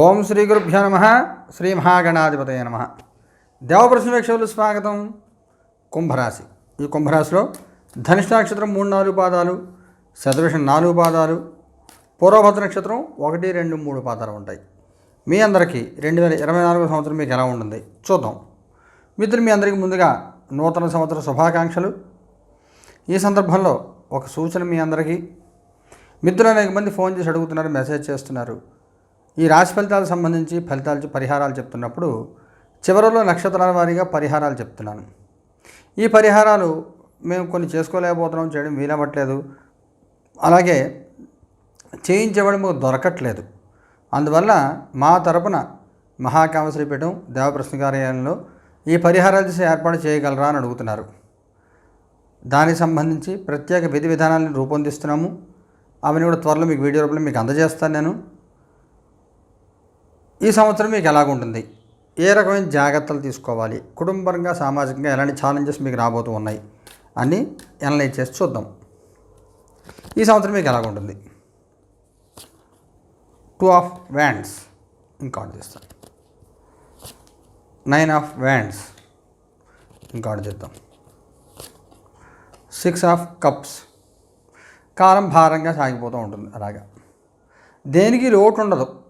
ఓం శ్రీ గురుభ్యో నమ. శ్రీ మహాగణాధిపతయ నమ. దేవప్రశ్న వీక్షకులు స్వాగతం. కుంభరాశి. ఈ కుంభరాశిలో ధనిష్ట నక్షత్రం మూడు నాలుగు పాదాలు శతవిషం నాలుగు పాదాలు పూర్వభద్ర నక్షత్రం ఒకటి రెండు మూడు పాదాలు ఉంటాయి. మీ అందరికీ రెండు వేల ఇరవై నాలుగో సంవత్సరం మీకు ఎలా ఉంటుంది? చూద్దాం. మిత్రులు మీ అందరికీ ముందుగా నూతన సంవత్సర శుభాకాంక్షలు. ఈ సందర్భంలో ఒక సూచన మీ అందరికీ. మిత్రులు అనేక మంది ఫోన్ చేసి అడుగుతున్నారు మెసేజ్ చేస్తున్నారు. ఈ రాశి ఫలితాలకు సంబంధించి ఫలితాలు పరిహారాలు చెప్తున్నప్పుడు చివరిలో నక్షత్రాల వారీగా పరిహారాలు చెప్తున్నాను. ఈ పరిహారాలు మేము కొన్ని చేసుకోలేకపోతున్నాం చేయడం వీలవ్వట్లేదు. అలాగే చేయించేవాడు దొరకట్లేదు. అందువల్ల మా తరపున మహాకామశ్రీపీఠం దేవప్రశ్న కార్యాలయంలో ఈ పరిహారాలు చేసి ఏర్పాటు చేయగలరా అని అడుగుతున్నారు. దానికి సంబంధించి ప్రత్యేక విధి విధానాలను రూపొందిస్తున్నాము. అవన్నీ కూడా త్వరలో మీకు వీడియో రూపంలో మీకు అందజేస్తాను నేను. ఈ సంవత్సరం మీకు ఎలాగుంటుంది? ఏ రకమైన జాగ్రత్తలు తీసుకోవాలి? కుటుంబరంగా సామాజికంగా ఎలాంటి ఛాలెంజెస్ మీకు రాబోతూ ఉన్నాయి? అని ఎనలైజ్ చేసి చూద్దాం. ఈ సంవత్సరం మీకు ఎలాగుంటుంది? టూ ఆఫ్ వ్యాండ్స్ ఇంకా ఆర్డర్ చేస్తాం నైన్ ఆఫ్ వ్యాండ్స్ ఇంకోటి చేద్దాం. సిక్స్ ఆఫ్ కప్స్ కాలం భారంగా సాగిపోతూ ఉంటుంది. అలాగా. దేనికి లోటు ఉండదు.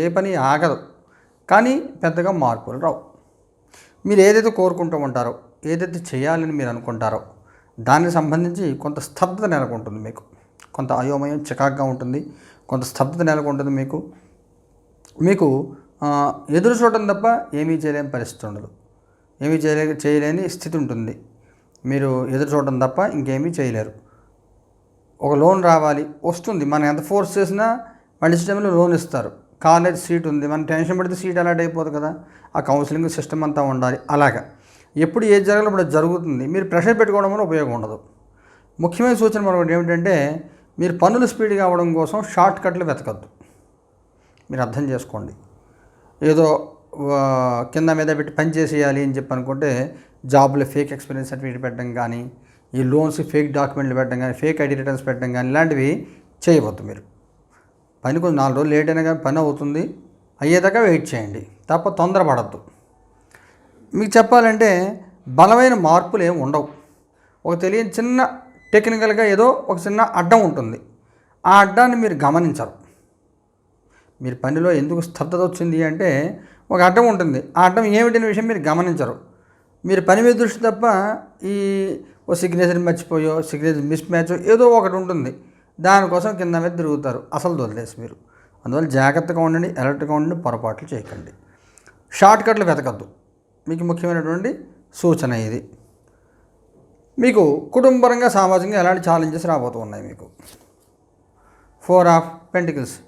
ఏ పని ఆగదు. కానీ పెద్దగా మార్పులు రావు. మీరు ఏదైతే కోరుకుంటూ ఉంటారో ఏదైతే చేయాలని మీరు అనుకుంటారో దానికి సంబంధించి కొంత స్తబ్దత నెలకొంటుంది మీకు. కొంత అయోమయం చికాగ్గా ఉంటుంది. కొంత స్తబ్దత నెలకొంటుంది మీకు. మీకు ఎదురు చూడటం తప్ప ఏమీ చేయలేని పరిస్థితి ఉండదు. ఏమీ చేయలే చేయలేని స్థితి ఉంటుంది. మీరు ఎదురు చూడటం తప్ప ఇంకేమీ చేయలేరు. ఒక లోన్ రావాలి వస్తుంది. మనం ఎంత ఫోర్స్ చేసినా మళ్ళీ టైంలో లోన్ ఇస్తారు. కాలేజ్ సీట్ ఉంది. మనం టెన్షన్ పడితే సీట్ అలాట్ అయిపోతుంది కదా. ఆ కౌన్సిలింగ్ సిస్టమ్ అంతా ఉండాలి. అలాగా. ఎప్పుడు ఏది జరగాలో అప్పుడు జరుగుతుంది. మీరు ప్రెషర్ పెట్టుకోవడం వల్ల ఉపయోగం ఉండదు. ముఖ్యమైన సూచన మరొకటి ఏమిటంటే మీరు పనులు స్పీడ్గా అవ్వడం కోసం షార్ట్ కట్లు వెతకద్దు. మీరు అర్థం చేసుకోండి. ఏదో కింద మీద పెట్టి పని చేసేయాలి అని చెప్పి అనుకుంటే జాబ్లో ఫేక్ ఎక్స్పీరియన్స్ సర్టిఫికేట్ పెట్టడం కానీ ఈ లోన్స్ ఫేక్ డాక్యుమెంట్లు పెట్టడం కానీ ఫేక్ ఐడి రిటర్న్స్ పెట్టడం కానీ ఇలాంటివి చేయవద్దు మీరు. పని కొంచెం నాలుగు రోజులు లేట్ అయినా కానీ పని అవుతుంది. అయ్యేదాకా వెయిట్ చేయండి. తప్ప తొందరపడద్దు. మీకు చెప్పాలంటే బలమైన మార్పులు ఏమి ఉండవు. ఒక తెలియని చిన్న టెక్నికల్గా ఏదో ఒక చిన్న అడ్డం ఉంటుంది. ఆ అడ్డాన్ని మీరు గమనించరు. మీరు పనిలో ఎందుకు స్తబ్దత వచ్చింది అంటే ఒక అడ్డం ఉంటుంది. ఆ అడ్డం ఏమిటనే విషయం మీరు గమనించరు. మీరు పని మీద దృష్టి తప్ప ఈ ఓ సిగ్నేచర్ మర్చిపోయో సిగ్నేచర్ మిస్ మ్యాచ్ ఏదో ఒకటి ఉంటుంది. దానికోసం కింద మీద తిరుగుతారు. అసలు వదిలేసి మీరు. అందువల్ల జాగ్రత్తగా ఉండండి అలర్ట్గా ఉండండి పొరపాట్లు చేయకండి. షార్ట్ కట్లు వెతకద్దు. మీకు ముఖ్యమైనటువంటి సూచన ఇది. మీకు కుటుంబరంగా సామాజికంగా ఎలాంటి ఛాలెంజెస్ రాబోతూ ఉన్నాయి మీకు? Four of pentacles.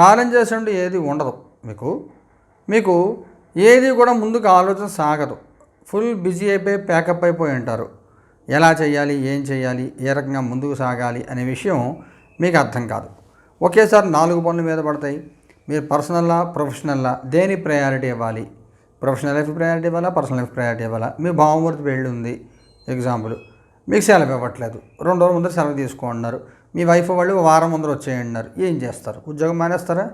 ఛాలెంజెస్ అంటూ ఏది ఉండదు మీకు. మీకు ఏది కూడా ముందుకు ఆలోచన సాగదు. ఫుల్ బిజీ అయిపోయి ప్యాకప్ అయిపోయి ఉంటారు. ఎలా చేయాలి ఏం చేయాలి ఏ రకంగా ముందుకు సాగాలి అనే విషయం మీకు అర్థం కాదు. ఒకేసారి నాలుగు పనుల మీద పడతాయి. మీరు పర్సనల్లా ప్రొఫెషనల్లా దేని ప్రయారిటీ ఇవ్వాలి? ప్రొఫెషనల్ లైఫ్ ప్రయారిటీ ఇవ్వాలా? పర్సనల్ లైఫ్ ప్రయారిటీ ఇవ్వాలా? మీ భావమూర్తి పెళ్ళి ఉంది ఎగ్జాంపుల్. మీకు సెలవు ఇవ్వట్లేదు. రెండు రోజుల ముందర సెలవు తీసుకోంటున్నారు. మీ వైఫ్ వాళ్ళు వారం ముందర వచ్చేయన్నారు ఏం చేస్తారు? ఉద్యోగం మానేస్తారా?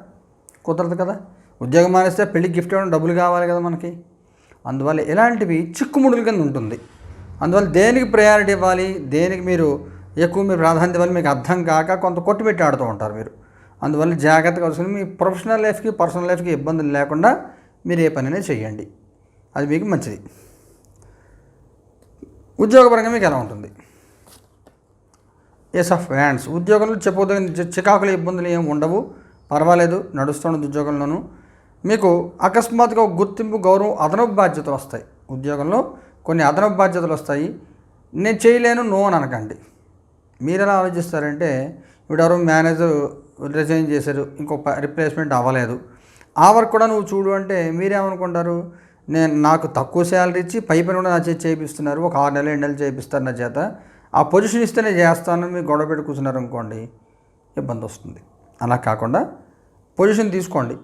కుదరదు కదా. ఉద్యోగం మానేస్తే పెళ్ళి గిఫ్ట్ ఇవ్వడం డబ్బులు కావాలి కదా మనకి. అందువల్ల ఇలాంటివి చిక్కుముడుల కింద ఉంటుంది. అందువల్ల దేనికి ప్రయారిటీ ఇవ్వాలి? దేనికి మీరు ఎక్కువ మీరు ప్రాధాన్యత ఇవ్వాలి? మీకు అర్థం కాక కొంత కొట్టుపెట్టి ఆడుతూ ఉంటారు మీరు. అందువల్ల జాగ్రత్తగా వస్తుంది మీ ప్రొఫెషనల్ లైఫ్కి పర్సనల్ లైఫ్కి ఇబ్బందులు లేకుండా మీరు ఏ పనైనా చేయండి అది మీకు మంచిది. ఉద్యోగపరంగా మీకు ఎలా ఉంటుంది? ఎస్ ఆఫ్ హ్యాండ్స్ ఉద్యోగంలో చెప్పదగిన చికాకుల ఇబ్బందులు ఏమి ఉండవు. పర్వాలేదు. నడుస్తున్నది ఉద్యోగంలోనూ మీకు అకస్మాత్తుగా గుర్తింపు గౌరవం అదనపు బాధ్యతలు వస్తాయి. ఉద్యోగంలో కొన్ని అదనపు బాధ్యతలు వస్తాయి. నేను చేయలేను నో అని అనకండి. మీరు ఎలా ఆలోచిస్తారంటే ఇప్పుడు ఎవరో మేనేజర్ రిజైన్ చేశారు ఇంకో రిప్లేస్మెంట్ అవ్వలేదు. ఆ వర్క్ కూడా నువ్వు చూడు అంటే మీరేమనుకుంటారు? నేను నాకు తక్కువ శాలరీ ఇచ్చి పై పని కూడా నా చేతి చేయిస్తున్నారు ఒక ఆరు నెలలు ఎండు నెలలు చేయిస్తారు నా చేత. ఆ పొజిషన్ ఇస్తేనే చేస్తాను మీరు గొడవ పెట్టి కూర్చున్నారు అనుకోండి ఇబ్బంది వస్తుంది. అలా కాకుండా పొజిషన్ తీసుకోండి.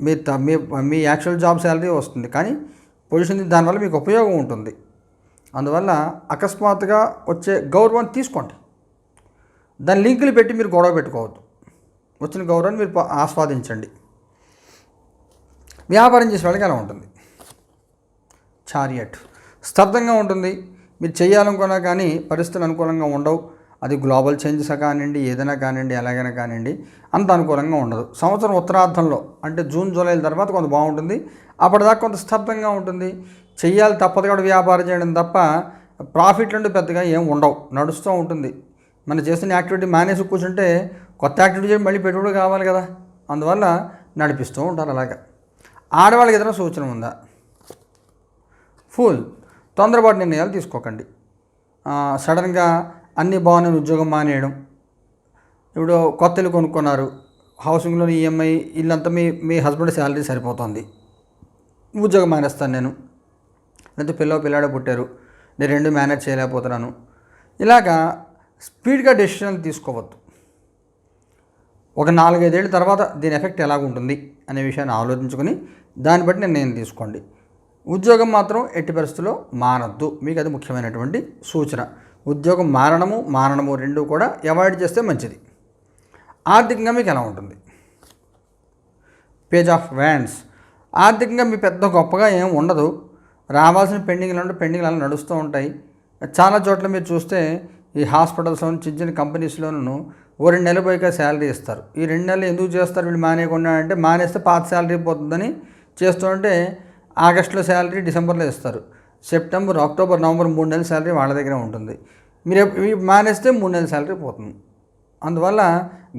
మీ మీ మీ యాక్చువల్ జాబ్ శాలరీ వస్తుంది కానీ పొజిషన్ దానివల్ల మీకు ఉపయోగం ఉంటుంది. అందువల్ల అకస్మాత్తుగా వచ్చే గౌరవాన్ని తీసుకోండి. దాని లింకులు పెట్టి మీరు గొడవ పెట్టుకోవద్దు. వచ్చిన గౌరవాన్ని మీరు ఆస్వాదించండి. వ్యాపారం చేసే వాళ్ళకి అలా ఉంటుంది? చారియట్. స్తబ్దంగా ఉంటుంది. మీరు చేయాలనుకున్నా కానీ పరిస్థితులు అనుకూలంగా ఉండవు. అది గ్లోబల్ చేంజెస్ కానివ్వండి ఏదైనా కానివ్వండి ఎలాగైనా కానివ్వండి అంత అనుకూలంగా ఉండదు. సంవత్సరం ఉత్తరార్థంలో అంటే జూన్ జూలైల తర్వాత కొంత బాగుంటుంది. అప్పటిదాకా కొంత స్తబ్దంగా ఉంటుంది. చెయ్యాలి తప్పదు కూడా వ్యాపారం చేయడం తప్ప ప్రాఫిట్లు అంటూ పెద్దగా ఏం ఉండవు. నడుస్తూ ఉంటుంది. మనం చేస్తున్న యాక్టివిటీ మానేసి కూర్చుంటే కొత్త యాక్టివిటీ చేసి మళ్ళీ పెట్టుబడి కావాలి కదా. అందువల్ల నడిపిస్తూ ఉంటారు అలాగా. ఆడవాళ్ళకి ఏదైనా సూచన ఉందా? ఫుల్ తొందరపాటు నిర్ణయాలు తీసుకోకండి. సడన్గా అన్ని బాగున్నాయి ఉద్యోగం మానేయడం. ఇప్పుడు కొత్త ఇల్లు కొనుక్కున్నారు. హౌసింగ్లోని ఈఎంఐ ఇల్లంతా మీ మీ హస్బెండ్ శాలరీ సరిపోతుంది. ఉద్యోగం మానేస్తాను నేను. లేకపోతే పిల్ల పిల్లాడ పుట్టారు. నేను రెండు మేనేజ్ చేయలేకపోతున్నాను. ఇలాగా స్పీడ్గా డెసిషన్ తీసుకోవద్దు. ఒక నాలుగైదేళ్ళ తర్వాత దీని ఎఫెక్ట్ ఎలా ఉంటుంది అనే విషయాన్ని ఆలోచించుకొని దాన్ని బట్టి నిర్ణయం తీసుకోండి. ఉద్యోగం మాత్రం ఎట్టి పరిస్థితుల్లో మానద్దు. మీకు అది ముఖ్యమైనటువంటి సూచన. ఉద్యోగం మారడము మానడము రెండు కూడా అవాయిడ్ చేస్తే మంచిది. ఆర్థికంగా మీకు ఎలా ఉంటుంది? పేజ్ ఆఫ్ వ్యాండ్స్ ఆర్థికంగా మీ పెద్ద గొప్పగా ఏం ఉండదు. రావాల్సిన పెండింగ్లు ఉంటే పెండింగ్లు అలా నడుస్తూ ఉంటాయి. చాలా చోట్ల మీరు చూస్తే ఈ హాస్పిటల్స్లో చిన్న చిన్న కంపెనీస్లోనూ ఓ రెండు నెలలు పోయిక శాలరీ ఇస్తారు. ఈ రెండు నెలలు ఎందుకు చేస్తారు? వీళ్ళు మానేయకుండా అంటే మానేస్తే పాత శాలరీ పోతుందని చేస్తూ ఉంటే ఆగస్టులో శాలరీ డిసెంబర్లో ఇస్తారు. సెప్టెంబర్ అక్టోబర్ నవంబర్ మూడు నెలల శాలరీ వాళ్ళ దగ్గర ఉంటుంది. మీరు మానేస్తే మూడు నెలల శాలరీ పోతుంది. అందువల్ల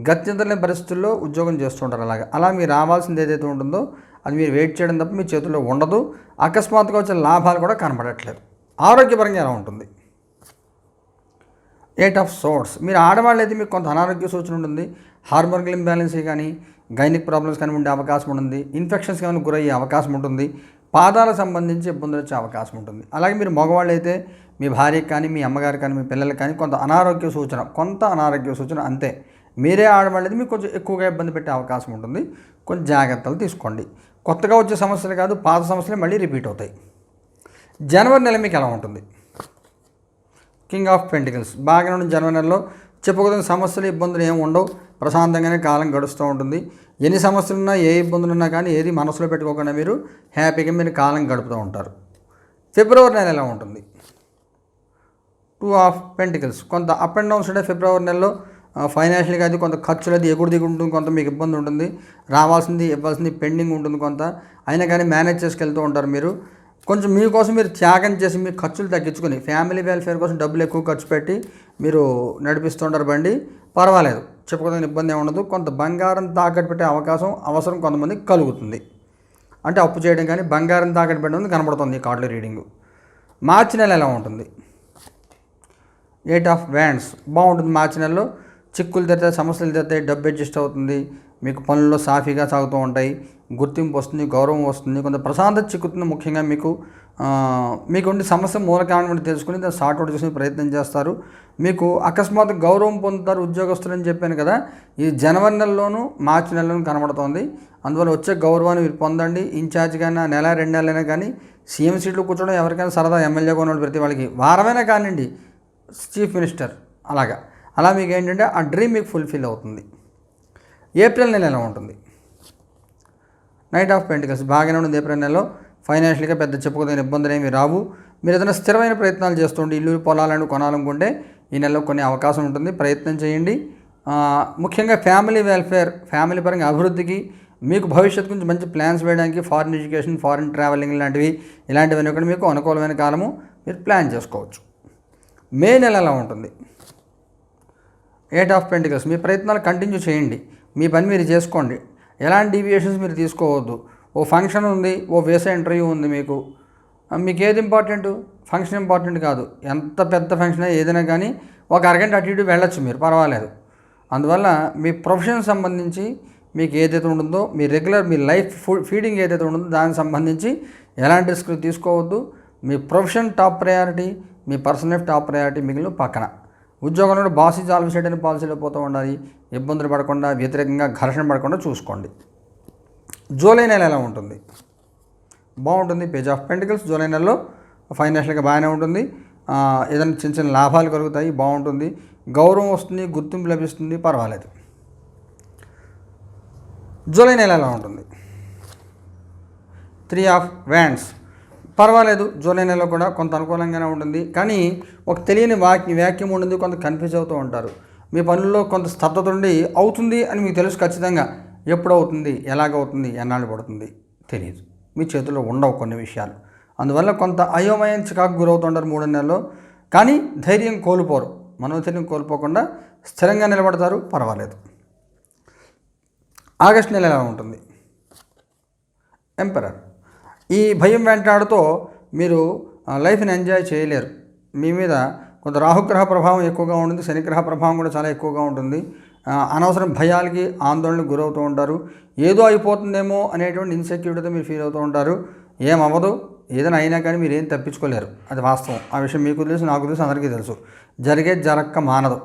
గత్యంతరలేని పరిస్థితుల్లో ఉద్యోగం చేస్తుంటారు అలాగా. అలా మీరు రావాల్సింది ఏదైతే ఉంటుందో అది మీరు వెయిట్ చేయడం తప్ప మీ చేతుల్లో ఉండదు. అకస్మాత్తుగా వచ్చే లాభాలు కూడా కనబడట్లేదు. ఆరోగ్యపరంగా ఎలా ఉంటుంది? ఎయిట్ ఆఫ్ సోర్స్ మీరు ఆడవాళ్ళు అయితే మీకు కొంత అనారోగ్య సూచన ఉంటుంది. హార్మోనల్ ఇంబ్యాలెన్స్ కానీ గైనిక్ ప్రాబ్లమ్స్ కానీ ఉండే అవకాశం ఉంటుంది. ఇన్ఫెక్షన్స్ కానీ గురయ్యే అవకాశం ఉంటుంది. పాదాలకు సంబంధించి ఇబ్బందులు వచ్చే అవకాశం ఉంటుంది. అలాగే మీరు మగవాళ్ళు అయితే మీ భార్యకి కానీ మీ అమ్మగారికి కానీ మీ పిల్లలకి కానీ కొంత అనారోగ్య సూచన కొంత అనారోగ్య సూచన అంతే. మీరే ఆడవాళ్ళు అయితే మీకు కొంచెం ఎక్కువగా ఇబ్బంది పెట్టే అవకాశం ఉంటుంది. కొంచెం జాగ్రత్తలు తీసుకోండి. కొత్తగా వచ్చే సమస్యలు కాదు పాత సమస్యలే మళ్ళీ రిపీట్ అవుతాయి. జనవరి నెల మీకు ఎలా ఉంటుంది? కింగ్ ఆఫ్ పెంటికల్స్ బాగా ఉన్న జనవరి నెలలో చెప్పుకోదగిన సమస్యలు ఇబ్బందులు ఏమి ఉండవు. ప్రశాంతంగానే కాలం గడుస్తూ ఉంటుంది. ఎన్ని సమస్యలు ఉన్నా ఏ ఇబ్బందులు ఉన్నా కానీ ఏది మనసులో పెట్టుకోకుండా మీరు హ్యాపీగా మీరు కాలం గడుపుతూ ఉంటారు. ఫిబ్రవరి నెల ఎలా ఉంటుంది? టూ ఆఫ్ పెంటికల్స్ కొంత అప్ అండ్ డౌన్స్ ఉంటాయి ఫిబ్రవరి నెలలో ఫైనాన్షియల్గా అది కొంత ఖర్చులు అది ఎగుడు దిగుడు ఉంటుంది కొంత మీకు ఇబ్బంది ఉంటుంది. రావాల్సింది ఇవ్వాల్సింది పెండింగ్ ఉంటుంది కొంత. అయినా కానీ మేనేజ్ చేసుకెళ్తూ ఉంటారు మీరు. కొంచెం మీకోసం మీరు త్యాగం చేసి మీ ఖర్చులు తగ్గించుకొని ఫ్యామిలీ వెల్ఫేర్ కోసం డబ్బులు ఎక్కువ ఖర్చు పెట్టి మీరు నడిపిస్తుంటారు బండి. పర్వాలేదు. చెప్పుకోదని ఇబ్బంది ఉండదు. కొంత బంగారం తాకట్టు పెట్టే అవకాశం అవసరం కొంతమందికి కలుగుతుంది. అంటే అప్పు చేయడం కానీ బంగారం తాకట్టు పెట్టడం కనబడుతుంది ఈ కార్డులో రీడింగ్. మార్చి నెల ఎలా ఉంటుంది? ఎయిట్ ఆఫ్ వ్యాండ్స్ బాగుంటుంది మార్చి నెలలో. చిక్కులు తెరితే సమస్యలు తెరితే డబ్బు అడ్జస్ట్ అవుతుంది. మీకు పనుల్లో సాఫీగా సాగుతూ ఉంటాయి. గుర్తింపు వస్తుంది గౌరవం వస్తుంది. కొంత ప్రశాంతత చిక్కుతుంది ముఖ్యంగా మీకు. మీకు ఉండే సమస్య మూల కారణం తెలుసుకుని దాన్ని సార్ట్ అవుట్ చేసే ప్రయత్నం చేస్తారు. మీకు అకస్మాత్ గౌరవం పొందుతారు ఉద్యోగస్తులు అని చెప్పాను కదా. ఈ జనవరి నెలలోనూ మార్చి నెలలోనూ కనబడుతోంది. అందువల్ల వచ్చే గౌరవాన్ని మీరు పొందండి. ఇన్ఛార్జ్గా కానీ నెల రెండు నెలలైనా కానీ సీఎం సీట్లు కూర్చోవడం ఎవరికైనా సరదా. ఎమ్మెల్యేగా ఉన్నాడు ప్రతి వాళ్ళకి. వారమైనా కానివ్వండి చీఫ్ మినిస్టర్. అలాగా. అలా మీకు ఏంటంటే ఆ డ్రీమ్ మీకు ఫుల్ఫిల్ అవుతుంది. ఏప్రిల్ నెల ఎలా ఉంటుంది? నైట్ ఆఫ్ పెంటికల్స్ బాగానే ఉంది ఏప్రిల్ నెలలో. ఫైనాన్షియల్గా పెద్ద చెప్పుకోదగిన ఇబ్బందులు ఏమి రావు. మీరు ఏదైనా స్థిరమైన ప్రయత్నాలు చేస్తుంటే ఇల్లు పొలాలను కొనాలనుకుంటే ఈ నెలలో కొన్ని అవకాశం ఉంటుంది. ప్రయత్నం చేయండి. ముఖ్యంగా ఫ్యామిలీ వెల్ఫేర్ ఫ్యామిలీ పరంగా అభివృద్ధికి మీకు భవిష్యత్తు గురించి మంచి ప్లాన్స్ వేయడానికి ఫారిన్ ఎడ్యుకేషన్ ఫారిన్ ట్రావెలింగ్ లాంటివి ఇలాంటివన్నీ కూడా మీకు అనుకూలమైన కాలము మీరు ప్లాన్ చేసుకోవచ్చు. మే నెల ఎలా ఉంటుంది? ఎయిట్ ఆఫ్ పెంటికల్స్ మీ ప్రయత్నాలు కంటిన్యూ చేయండి. మీ పని మీరు చేసుకోండి. ఎలాంటి డీవియేషన్స్ మీరు తీసుకోవద్దు. ఓ ఫంక్షన్ ఉంది ఓ వేసే ఇంటర్వ్యూ ఉంది మీకు. మీకు ఏది ఇంపార్టెంట్ ఫంక్షన్ ఇంపార్టెంట్ కాదు. ఎంత పెద్ద ఫంక్షన్ ఏదైనా కానీ ఒక అరగంట అటు ఇటు వెళ్ళొచ్చు మీరు. పర్వాలేదు. అందువల్ల మీ ప్రొఫెషన్ సంబంధించి మీకు ఏదైతే ఉంటుందో మీ రెగ్యులర్ మీ లైఫ్ ఫుడ్ ఫీడింగ్ ఏదైతే ఉంటుందో దానికి సంబంధించి ఎలాంటి రిస్క్ తీసుకోవద్దు. మీ ప్రొఫెషన్ టాప్ ప్రయారిటీ మీ పర్సనల్ లైఫ్ టాప్ ప్రయారిటీ మిగిలిన పక్కన. ఉద్యోగంలో బాసి ఇస్ చేయడానికి అని పాలసీలో పోతూ ఉండాలి. ఇబ్బందులు పడకుండా వ్యతిరేకంగా ఘర్షణ పడకుండా చూసుకోండి. జూలై నెల ఎలా ఉంటుంది? బాగుంటుంది. పేజ్ ఆఫ్ పెంటికల్స్ జూలై నెలలో ఫైనాన్షియల్గా బాగానే ఉంటుంది. ఏదైనా చిన్న చిన్న లాభాలు కలుగుతాయి బాగుంటుంది. గౌరవం వస్తుంది గుర్తింపు లభిస్తుంది పర్వాలేదు. జూలై నెల ఎలా ఉంటుంది? త్రీ ఆఫ్ వ్యాండ్స్ పర్వాలేదు జూలై నెలలో కూడా కొంత అనుకూలంగానే ఉంటుంది. కానీ ఒక తెలియని వాక్య వ్యాక్యం ఉంటుంది కొంత కన్ఫ్యూజ్ అవుతూ ఉంటారు. మీ పనుల్లో కొంత స్తబ్దత ఉండి అవుతుంది అని మీకు తెలుసు ఖచ్చితంగా. ఎప్పుడు అవుతుంది ఎలాగవుతుంది ఎన్నాళ్ళు పడుతుంది తెలియదు మీ చేతిలో ఉండవు కొన్ని విషయాలు. అందువల్ల కొంత అయోమయం చికాకు గురవుతుంటారు మూడు నెలల్లో కానీ ధైర్యం కోల్పోరు. మనోధైర్యం కోల్పోకుండా స్థిరంగా నిలబడతారు పర్వాలేదు. ఆగస్ట్ నెల ఎలా ఉంటుంది? ఎంపరర్ ఈ భయం వెంటాడుతో మీరు లైఫ్ని ఎంజాయ్ చేయలేరు. మీ మీద కొంత రాహుగ్రహ ప్రభావం ఎక్కువగా ఉంటుంది శనిగ్రహ ప్రభావం కూడా చాలా ఎక్కువగా ఉంటుంది. అనవసరం భయాలకి ఆందోళనకు గురవుతూ ఉంటారు. ఏదో అయిపోతుందేమో అనేటువంటి ఇన్సెక్యూరిటీతో మీరు ఫీల్ అవుతూ ఉంటారు. ఏమవ్వదు ఏదైనా అయినా కానీ మీరు ఏం తప్పించుకోలేరు. అది వాస్తవం. ఆ విషయం మీకు తెలుసు నాకు తెలుసు అందరికీ తెలుసు. జరిగే జరక్క మానదు.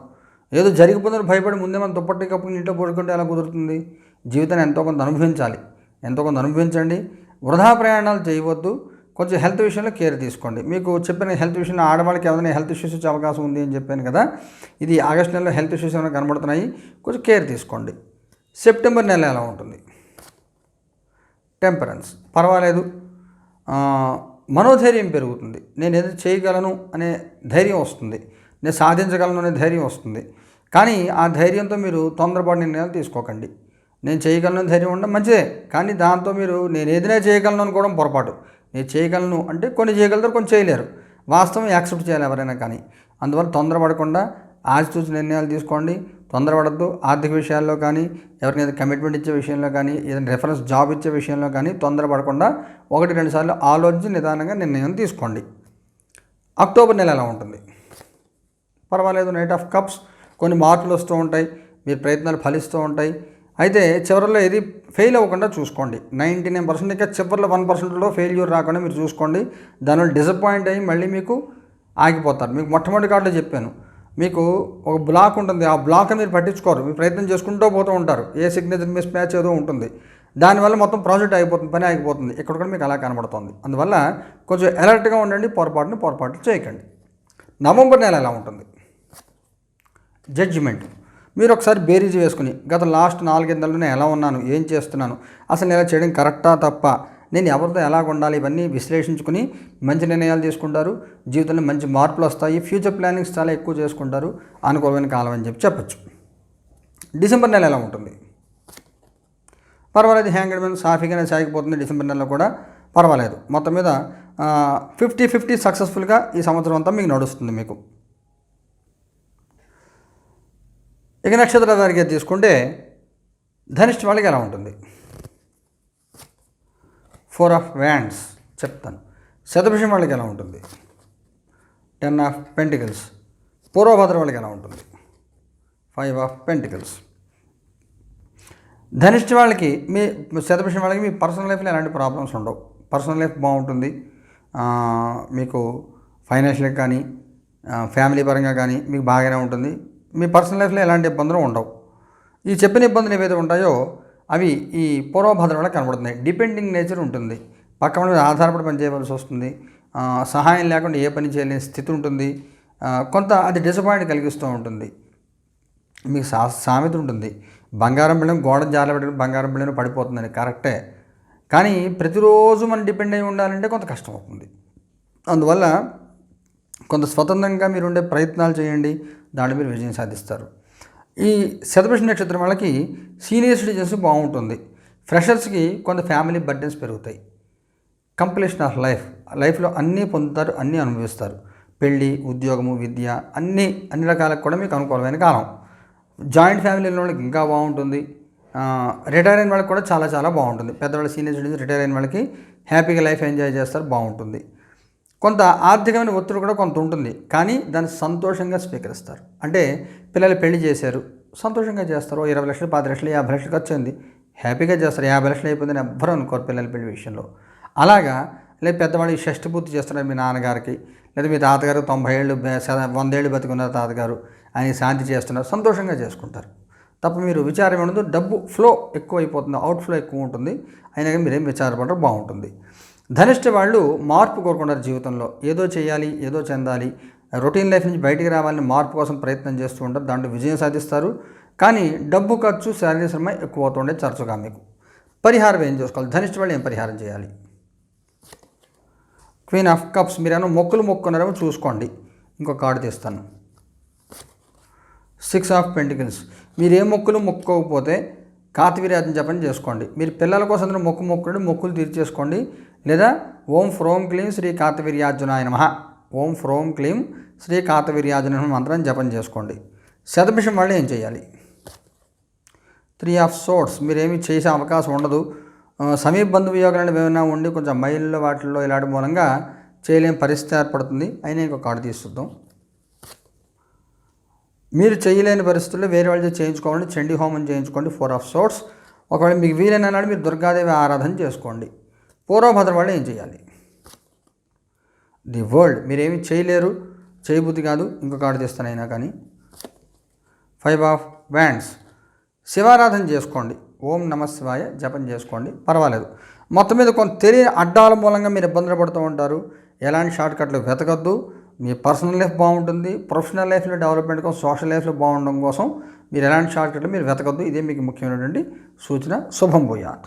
ఏదో జరిగిపోతుందని భయపడి ముందే మనం దుప్పటి కప్పుకుని ఇంట్లో పడుకుంటే ఎలా కుదురుతుంది? జీవితాన్ని ఎంతో కొంత అనుభవించాలి. ఎంతో కొంత అనుభవించండి. వృధా ప్రయాణాలు చేయవద్దు. కొంచెం హెల్త్ విషయంలో కేర్ తీసుకోండి. మీకు చెప్పిన హెల్త్ విషయంలో ఆడవాళ్ళకి ఏదైనా హెల్త్ ఇష్యూస్ వచ్చే అవకాశం ఉంది అని చెప్పాను కదా ఇది ఆగస్ట్ నెలలో హెల్త్ ఇష్యూస్ ఏమైనా కనబడుతున్నాయి కొంచెం కేర్ తీసుకోండి. సెప్టెంబర్ నెల ఎలా ఉంటుంది? టెంపరెన్స్. పర్వాలేదు. మనోధైర్యం పెరుగుతుంది. నేను ఏదో చేయగలను అనే ధైర్యం వస్తుంది. నేను సాధించగలను అనే ధైర్యం వస్తుంది. కానీ ఆ ధైర్యంతో మీరు తొందరపాటు నిర్ణయాలు తీసుకోకండి. నేను చేయగలను ధైర్యం ఉండడం మంచిదే. కానీ దాంతో మీరు నేను ఏదైనా చేయగలను అనుకోవడం పొరపాటు. నేను చేయగలను అంటే కొన్ని చేయగలుగుతారు కొన్ని చేయలేరు. వాస్తవం యాక్సెప్ట్ చేయాలి ఎవరైనా కానీ. అందువల్ల తొందరపడకుండా ఆచితూచి నిర్ణయాలు తీసుకోండి. తొందరపడద్దు. ఆర్థిక విషయాల్లో కానీ ఎవరికైనా కమిట్మెంట్ ఇచ్చే విషయంలో కానీ ఏదైనా రెఫరెన్స్ జాబ్ ఇచ్చే విషయంలో కానీ తొందరపడకుండా ఒకటి రెండు సార్లు ఆలోచించి నిదానంగా నిర్ణయం తీసుకోండి. అక్టోబర్ నెల ఎలా ఉంటుంది? పర్వాలేదు. Knight of cups. కొన్ని మార్పులు వస్తూ ఉంటాయి. మీ ప్రయత్నాలు ఫలిస్తూ ఉంటాయి. అయితే చివరిలో ఏది ఫెయిల్ అవ్వకుండా చూసుకోండి. నైంటీ నైన్ పర్సెంట్ ఇంకా చివరిలో వన్ పర్సెంట్లో ఫెయిల్యూర్ రాకుండా మీరు చూసుకోండి. దానివల్ల డిసప్పాయింట్ అయ్యి మళ్ళీ మీకు ఆగిపోతారు. మీకు మొట్టమొదటి కార్డులో చెప్పాను. మీకు ఒక బ్లాక్ ఉంటుంది. ఆ బ్లాక్ మీరు పట్టించుకోరు. మీరు ప్రయత్నం చేసుకుంటూ పోతూ ఉంటారు. ఏ సిగ్నేచర్ మిస్ మ్యాచ్ ఏదో ఉంటుంది. దానివల్ల మొత్తం ప్రాజెక్ట్ అయిపోతుంది పని ఆగిపోతుంది. ఇక్కడ కూడా మీకు అలా కనబడుతుంది. అందువల్ల కొంచెం అలర్ట్గా ఉండండి. పొరపాటుని పొరపాటు చేయకండి. నవంబర్ నెల ఎలా ఉంటుంది? జడ్జిమెంట్ మీరు ఒకసారి బేరీజ్ వేసుకుని గత లాస్ట్ నాలుగైదు నెలలు నేను ఎలా ఉన్నాను ఏం చేస్తున్నాను అసలు నేను ఇలా చేయడం కరెక్టా తప్ప నేను ఎవరితో ఎలా ఉండాలి ఇవన్నీ విశ్లేషించుకుని మంచి నిర్ణయాలు తీసుకుంటారు జీవితంలో మంచి మార్పులు వస్తాయి ఫ్యూచర్ ప్లానింగ్స్ చాలా ఎక్కువ చేసుకుంటారు అనుకూలమైన కాలం అని చెప్పి చెప్పచ్చు. డిసెంబర్ నెల ఎలా ఉంటుంది? పర్వాలేదు హ్యాంగ్ మీద సాఫీగానే సాగిపోతుంది డిసెంబర్ నెలలో కూడా పర్వాలేదు. మొత్తం మీద ఫిఫ్టీ ఫిఫ్టీ సక్సెస్ఫుల్గా ఈ సంవత్సరం అంతా మీకు నడుస్తుంది మీకు. ఇక నక్షత్ర తీసుకుంటే ధనిష్ట వాళ్ళకి ఎలా ఉంటుంది? ఫోర్ ఆఫ్ వ్యాండ్స్ చెప్తాను. శతభిషం వాళ్ళకి ఎలా ఉంటుంది? టెన్ ఆఫ్ పెంటికల్స్ పూర్వభద్ర వాళ్ళకి ఎలా ఉంటుంది? ఫైవ్ ఆఫ్ పెంటికల్స్ ధనిష్ట వాళ్ళకి మీ శతభిషం వాళ్ళకి మీ పర్సనల్ లైఫ్లో ఎలాంటి ప్రాబ్లమ్స్ ఉండవు. పర్సనల్ లైఫ్ బాగుంటుంది. మీకు ఫైనాన్షియల్గా కానీ ఫ్యామిలీ పరంగా కానీ మీకు బాగానే ఉంటుంది. మీ పర్సనల్ లైఫ్లో ఎలాంటి ఇబ్బందులు ఉండవు. ఈ చెప్పిన ఇబ్బందులు ఏవైతే ఉంటాయో అవి ఈ పూర్వభద్ర వల్ల కనబడుతున్నాయి. డిపెండింగ్ నేచర్ ఉంటుంది. పక్క మీద ఆధారపడి పని చేయవలసి వస్తుంది సహాయం లేకుండా ఏ పని చేయలేని స్థితి ఉంటుంది. కొంత అది డిసప్పాయింట్ కలిగిస్తూ ఉంటుంది. మీకు సా సామెత ఉంటుంది. బంగారం బిళ్ళం గోడ జారబెట్టిన బంగారం బిళ్ళను పడిపోతుందని కరెక్టే. కానీ ప్రతిరోజు మనం డిపెండ్ అయి ఉండాలంటే కొంత కష్టం అవుతుంది. అందువల్ల కొంత స్వతంత్రంగా మీరు ఉండే ప్రయత్నాలు చేయండి దాంట్లో మీరు విజయం సాధిస్తారు. ఈ శతభిష నక్షత్రం వాళ్ళకి సీనియర్ సిటిజన్స్ బాగుంటుంది. ఫ్రెషర్స్కి కొంత ఫ్యామిలీ బర్డెన్స్ పెరుగుతాయి. కంప్లీషన్ ఆఫ్ లైఫ్ లైఫ్లో అన్నీ పొందుతారు అన్నీ అనుభవిస్తారు. పెళ్ళి ఉద్యోగము విద్య అన్నీ అన్ని రకాలకు కూడా మీకు అనుకూలమైన కాలం. జాయింట్ ఫ్యామిలీ వాళ్ళకి ఇంకా బాగుంటుంది. రిటైర్ అయిన వాళ్ళకి కూడా చాలా చాలా బాగుంటుంది. పెద్దవాళ్ళ సీనియర్ సిటిజన్స్ రిటైర్ అయిన వాళ్ళకి హ్యాపీగా లైఫ్ ఎంజాయ్ చేస్తారు బాగుంటుంది. కొంత ఆర్థికమైన ఒత్తిడి కూడా కొంత ఉంటుంది. కానీ దాన్ని సంతోషంగా స్వీకరిస్తారు. అంటే పిల్లలు పెళ్ళి చేశారు సంతోషంగా చేస్తారు. ఇరవై లక్షలు పది లక్షలు యాభై లక్షలు ఖర్చు అయింది. హ్యాపీగా చేస్తారు. యాభై లక్షలు అయిపోయిందని ఎవ్వరూ అనుకోరు పిల్లల పెళ్ళి విషయంలో. అలాగా లేదా పెద్దవాళ్ళు షష్టి పూర్తి చేస్తున్నారు మీ నాన్నగారికి లేదా మీ తాతగారు తొంభై ఏళ్ళు వందేళ్ళు బతికున్నారు తాతగారు ఆయన శాంతి చేస్తున్నారు సంతోషంగా చేసుకుంటారు. తప్ప మీరు విచారం ఉండదు డబ్బు ఫ్లో ఎక్కువ అయిపోతుంది అవుట్ ఫ్లో ఎక్కువ ఉంటుంది. అయినా కానీ మీరేం విచారపడరు బాగుంటుంది. ధనిష్ట వాళ్ళు మార్పు కోరుకుంటారు జీవితంలో. ఏదో చేయాలి ఏదో చెందాలి. రొటీన్ లైఫ్ నుంచి బయటికి రావాలని మార్పు కోసం ప్రయత్నం చేస్తూ ఉంటారు. దాంట్లో విజయం సాధిస్తారు. కానీ డబ్బు ఖర్చు శారీరక శ్రమ ఎక్కువ అవుతుండే తరచుగా మీకు. పరిహారం ఏం చేసుకోవాలి? ధనిష్ట వాళ్ళు ఏం పరిహారం చేయాలి? క్వీన్ ఆఫ్ కప్స్ మీరేమో మొక్కులు మొక్కున్నారేమో చూసుకోండి. ఇంకో కార్డు తీస్తాను. Six of pentacles. మీరు ఏ మొక్కులు మొక్కుకోకపోతే కాతవీర్యాజన జపం చేసుకోండి. మీరు పిల్లల కోసం మొక్కు మొక్కుని మొక్కులు తీర్చేసుకోండి. లేదా ఓం ఫ్రోం క్లీం శ్రీ కాతవీర్యార్జునాయ నమ. ఓం ఫ్రోం క్లీం శ్రీ కాతవీర్యార్జున మంత్రం జపం చేసుకోండి. శతభిషం వాళ్ళు ఏం చేయాలి? త్రీ ఆఫ్ సోర్ట్స్ మీరేమి చేసే అవకాశం ఉండదు. సమీప బంధు యోగాలు ఏమైనా ఉండి కొంచెం మైల్లో వాటిల్లో ఇలాంటి మూలంగా చేయలేని పరిస్థితి ఏర్పడుతుంది. అయినా ఇంకో కార్డు తీసుకుందాం మీరు చేయలేని పరిస్థితుల్లో వేరే వాళ్ళు చేయించుకోవాలంటే చండీ హోమం చేయించుకోండి. ఫోర్ ఆఫ్ సోర్ట్స్ ఒకవేళ మీకు వీలైన నాడు మీరు దుర్గాదేవి ఆరాధన చేసుకోండి. పూర్వభద్రం వాళ్ళు ఏం చేయాలి? ది వరల్డ్ మీరేమి చేయలేరు చేయబుద్ధి కాదు ఇంకొక కార్డు తెస్తానైనా కానీ. Five of wands. శివారాధన చేసుకోండి. ఓం నమ శివాయ జపం చేసుకోండి. పర్వాలేదు. మొత్తం మీద కొంత తెలియని అడ్డాల మూలంగా మీరు ఇబ్బందులు పడుతూ ఉంటారు. ఎలాంటి షార్ట్కట్లు వెతకద్దు. మీ పర్సనల్ లైఫ్ బాగుంటుంది. ప్రొఫెషనల్ లైఫ్లో డెవలప్మెంట్ కోసం సోషల్ లైఫ్లో బాగుండడం కోసం మీరు ఎలాంటి షార్ట్కట్లు మీరు వెతకద్దు. ఇదే మీకు ముఖ్యమైనటువంటి సూచన. శుభం పోయాత్